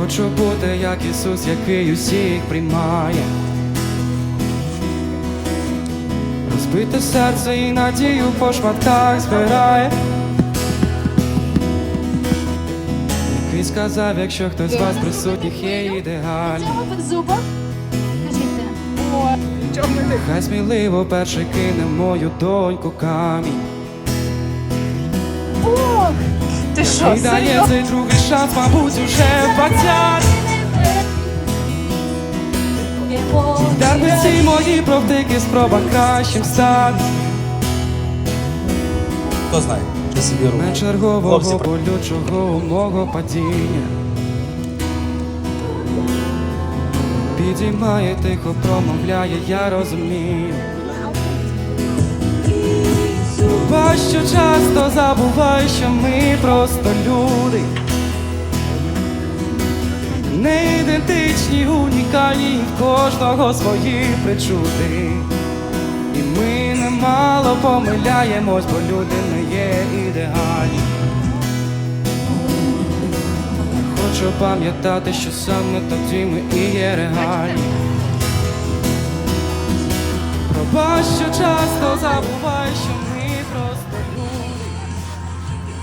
Хочу бути як Ісус, який усіх приймає. Розбите серце і надію по шматках збирає. Який сказав, якщо хтось з вас присутніх є ідеальний. Хай сміливо перший кине мою доньку камінь. Бог! Ти що, І дає цей другий шанс, мабуть, уже двадцять. Дарми ці мої провтики, спроба кращим стати. Хто знає? Ти собі руку. Не чергового болючого мого падіння. Підіймає, тихо промовляє, я розумію. Ба, що часто забуваю, що ми просто люди. Не ідентичні, унікальні, в кожного свої причуди. І ми немало помиляємось, бо люди не є ідеальні. Хочу пам'ятати, що саме тоді ми і є реальні. Пробач, що часто забуваю, що ми